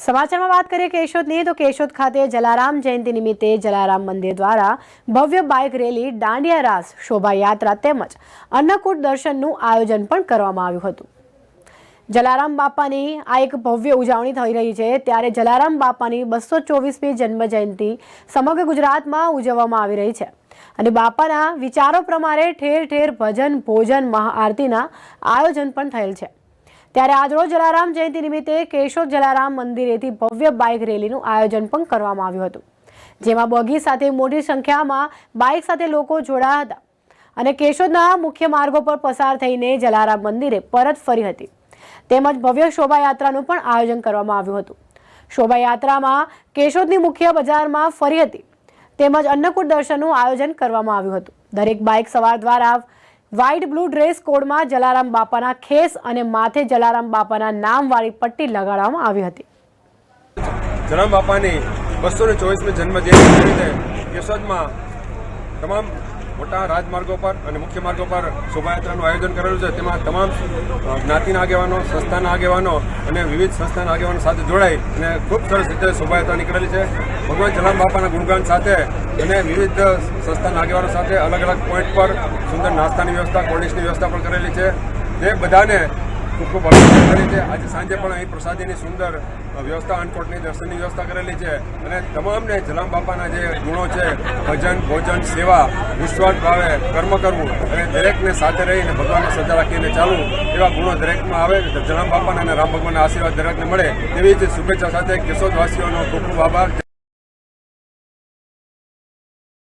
સમાચારમાં વાત કરીએ કેશોદની, તો કેશોદ ખાતે જલારામ જયંતિ નિમિત્તે જલારામ મંદિર દ્વારા ભવ્ય બાઇક રેલી, દાંડિયા રાસ, શોભાયાત્રા તેમજ અન્નકૂટ દર્શનનું આયોજન પણ કરવામાં આવ્યું હતું. જલારામ બાપાની આ એક ભવ્ય ઉજવણી થઈ રહી છે. ત્યારે જલારામ બાપાની બસો ચોવીસમી જન્મ જયંતિ સમગ્ર ગુજરાતમાં ઉજવવામાં આવી રહી છે. અને બાપાના વિચારો પ્રમાણે ઠેર ઠેર ભજન, ભોજન, મહાઆરતીના આયોજન પણ થયેલ છે. ત્યારે આજરોજ જલારામ જયંતિ નિમિત્તે કેશોદ જલારામ મંદિરેથી ભવ્ય બાઇક રેલીનું આયોજન પણ કરવામાં આવ્યું હતું. જેમાં બગી સાથે મોટી સંખ્યામાં બાઇક સાથે લોકો જોડાયા હતા અને કેશોદના મુખ્ય માર્ગો પર પસાર થઈને જલારામ મંદિરે પરત ફરી હતી. તેમજ ભવ્ય શોભાયાત્રાનું પણ આયોજન કરવામાં આવ્યું હતું. શોભાયાત્રામાં કેશોદની મુખ્ય બજારમાં ફરી હતી. તેમજ અન્નકૂટ દર્શનનું આયોજન કરવામાં આવ્યું હતું. દરેક બાઇક સવાર દ્વારા વ્હાઇટ બ્લુ ડ્રેસ કોડમાં જલારામ બાપાના ખેસ અને માથે જલારામ બાપાના નામવાળી પટ્ટી લગાડવામાં આવી હતી. જલારામ બાપાની બસો ને ચોવીસમી નિમિત્તે કેશોદમાં તમામ મોટા રાજમાર્ગો પર અને મુખ્ય માર્ગો પર શોભાયાત્રાનું આયોજન કરેલું છે. તેમાં તમામ જ્ઞાતિના આગેવાનો, સંસ્થાના આગેવાનો અને વિવિધ સંસ્થાના આગેવાનો સાથે જોડાઈ અને ખૂબ સરસ રીતે શોભાયાત્રા નીકળેલી છે. ભગવાન જલામ બાપાના ગુણગાન સાથે અને વિવિધ સંસ્થાના આગેવાનો સાથે અલગ અલગ પોઈન્ટ પર સુંદર નાસ્તાની વ્યવસ્થા કોલ્ડ્રિંક્સની વ્યવસ્થા પણ કરેલી છે. તે બધાને ખૂબ ખૂબ અભિનંદન કરી છે. આજે સાંજે પણ અહીં પ્રસાદીની સુંદર વ્યવસ્થા અનકોટની દર્શનની વ્યવસ્થા કરેલી છે. અને તમામને જલામ બાપાના જે ગુણો છે, ભજન, ભોજન, સેવા, નિસ્વાર્થ ભાવે કર્મ કરવું અને દરેકને સાથે રહીને ભગવાનને સજા રાખીને ચાલવું એવા ગુણો દરેકમાં આવે. જલામ બાપાના અને રામ ભગવાનના આશીર્વાદ દરેકને મળે. તેવી જ શુભેચ્છા સાથે કેશોદવાસીઓનો ખૂબ ખૂબ આભાર.